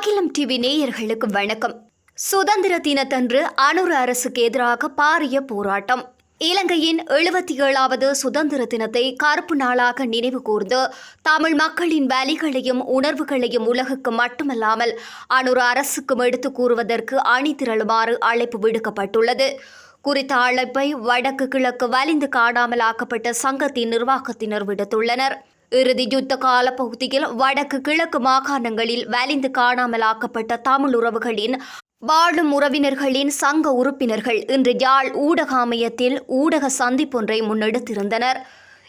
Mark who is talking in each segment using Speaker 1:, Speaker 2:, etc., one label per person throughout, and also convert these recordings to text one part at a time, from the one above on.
Speaker 1: அகிலம் டிவி நேயர்களுக்கு வணக்கம். சுதந்திர தினத்தன்று அனுர் அரசுக்கு எதிராக பாரிய போராட்டம். இலங்கையின் எழுபத்தி ஏழாவது சுதந்திர தினத்தை கருப்பு நாளாக நினைவு கூர்ந்து தமிழ் மக்களின் வலிகளையும் உணர்வுகளையும் உலகுக்கு மட்டுமல்லாமல் அனுர் அரசுக்கும் எடுத்துக் கூறுவதற்கு அணி திரளுமாறு அழைப்பு விடுக்கப்பட்டுள்ளது. குறித்த அழைப்பை வடக்கு கிழக்கு வலிந்து காணாமல் ஆக்கப்பட்ட சங்கத்தின் நிர்வாகத்தினர் விடுத்துள்ளனர். இறுதி யுத்த கால பகுதியில் வடக்கு கிழக்கு மாகாணங்களில் வலிந்து காணாமல் ஆக்கப்பட்ட தமிழ் உறவுகளின் வாழும் உறவினர்களின் சங்க உறுப்பினர்கள் இன்று யாழ் ஊடக அமையத்தில் ஊடக சந்திப்பொன்றை முன்னெடுத்திருந்தனர்.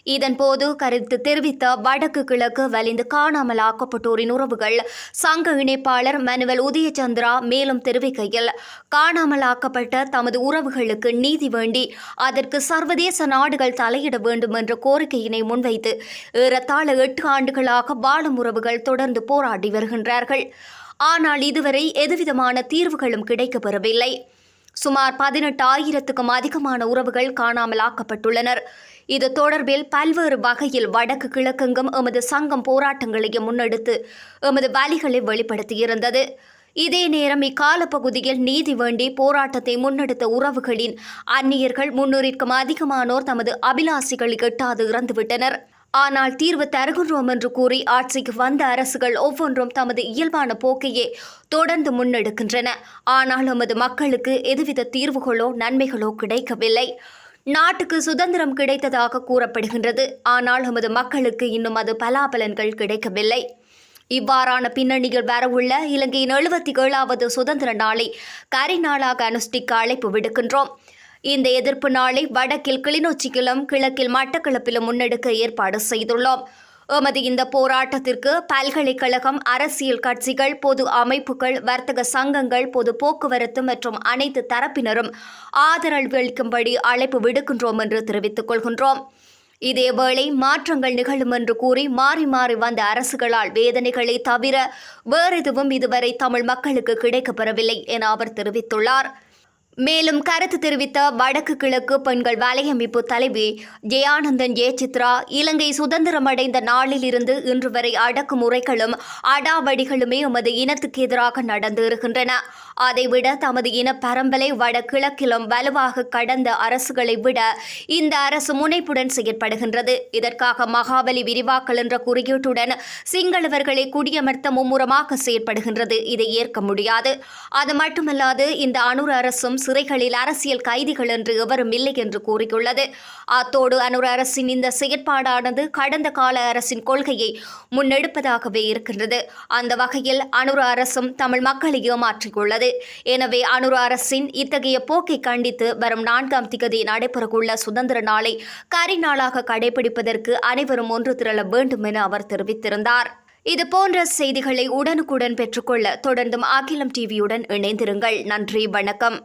Speaker 1: இதன்போது கருத்து தெரிவித்த வடக்கு கிழக்கு வலிந்து காணாமல் ஆக்கப்பட்டோரின் உறவுகள் சங்க இணைப்பாளர் மனுவல் உதயச்சந்திரா மேலும் தெரிவிக்கையில் காணாமல் ஆக்கப்பட்ட தமது உறவுகளுக்கு நீதி வேண்டி அதற்கு சர்வதேச நாடுகள் தலையிட வேண்டும் என்ற கோரிக்கையினை முன்வைத்து ஏறத்தாழ எட்டு ஆண்டுகளாக வாழும் உறவுகள் தொடர்ந்து போராடி வருகின்றார்கள். ஆனால் இதுவரை எதுவிதமான தீர்வுகளும் கிடைக்கப்பெறவில்லை. சுமார் பதினெட்டாயிரத்துக்கும் அதிகமான உறவுகள் காணாமல் ஆக்கப்பட்டுள்ளனர் இது தொடர்பில் பல்வேறு வகையில் வடக்கு கிழக்கெங்கும் எமது சங்கம் போராட்டங்களையும் முன்னெடுத்து எமது வலிகளை வெளிப்படுத்தியிருந்தது. இதே நேரம் இக்கால பகுதியில் நீதி வேண்டி போராட்டத்தை முன்னெடுத்த உறவுகளின் அந்நியர்கள் முன்னூறிற்கும் அதிகமானோர் தமது அபிலாசிகளை எட்டாது இறந்துவிட்டனர். ஆனால் தீர்வு தருகின்றோம் என்று கூறி ஆட்சிக்கு வந்த அரசுகள் ஒவ்வொன்றும் தமது இயல்பான போக்கையே தொடர்ந்து முன்னெடுக்கின்றன. ஆனால் எமது மக்களுக்கு எதுவித தீர்வுகளோ நன்மைகளோ கிடைக்கவில்லை. நாட்டுக்கு சுதந்திரம் கிடைத்ததாக கூறப்படுகின்றது. ஆனால் எமது மக்களுக்கு இன்னும் அது பலாபலன்கள் கிடைக்கவில்லை. இவ்வாறான பின்னணியில் வரவுள்ள இலங்கையின் எழுபத்தி ஏழாவது சுதந்திர நாளை கரிநாளாக அனுஷ்டிக்க அழைப்பு விடுக்கின்றோம். இந்த எதிர்ப்பு நாளை வடக்கில் கிளிநொச்சியிலும் கிழக்கில் மட்டக்களப்பிலும் முன்னெடுக்க ஏற்பாடு செய்துள்ளோம். எமது இந்த போராட்டத்திற்கு பல்கலைக்கழகம் அரசியல் கட்சிகள் பொது அமைப்புகள் வர்த்தக சங்கங்கள் பொது போக்குவரத்து மற்றும் அனைத்து தரப்பினரும் ஆதரவு அளிக்கும்படி அழைப்பு விடுக்கின்றோம் என்று தெரிவித்துக் கொள்கின்றோம். இதேவேளை மாற்றங்கள் நிகழும் என்று கூறி மாறி மாறி வந்த அரசுகளால் வேதனைகளை தவிர வேறெதுவும் இதுவரை தமிழ் மக்களுக்கு கிடைக்கப்பெறவில்லை என அவர் தெரிவித்துள்ளார். மேலும் கருத்து தெரிவித்த வடக்கு கிழக்கு பெண்கள் வலையமைப்பு தலைவி ஜெயானந்தன் ஏ சித்ரா இலங்கை சுதந்திரமடைந்த நாளில் இருந்து இன்று வரை அடக்குமுறைகளும் அடாவடிகளுமே எமது இனத்துக்கு எதிராக நடந்து இருக்கின்றன. அதைவிட தமது இன பரம்பலை வடகிழக்கிலும் வலுவாக கடந்த அரசுகளை விட இந்த அரசு முனைப்புடன் செயற்படுகின்றது. இதற்காக மகாபலி விரிவாக்கல் என்ற குறியீட்டுடன் சிங்களவர்களை குடியமர்த்த மும்முரமாக செயற்படுகின்றது. இதை ஏற்க முடியாது. அது மட்டுமல்லாது இந்த அணுர் அரசும் சிறைகளில் அரசியல் கைதிகள் என்று எவரும் இல்லை என்று கூறியுள்ளது. அத்தோடு அனுர் அரசின் இந்த செயற்பாடானது கடந்த கால அரசின் கொள்கையை முன்னெடுப்பதாகவே இருக்கின்றது. அந்த வகையில் அனுர் அரசும் தமிழ் மக்களை ஏமாற்றியுள்ளது. எனவே அனுர் அரசின் இத்தகைய போக்கை கண்டித்து வரும் நான்காம் திகதி நடைபெறவுள்ள சுதந்திர நாளை கரிநாளாக கடைபிடிப்பதற்கு அனைவரும் ஒன்று திரள வேண்டும் என அவர் தெரிவித்திருந்தார். இது போன்ற செய்திகளை உடனுக்குடன் பெற்றுக்கொள்ள தொடர்ந்தும் அகிலம் டிவியுடன் இணைந்திருங்கள். நன்றி வணக்கம்.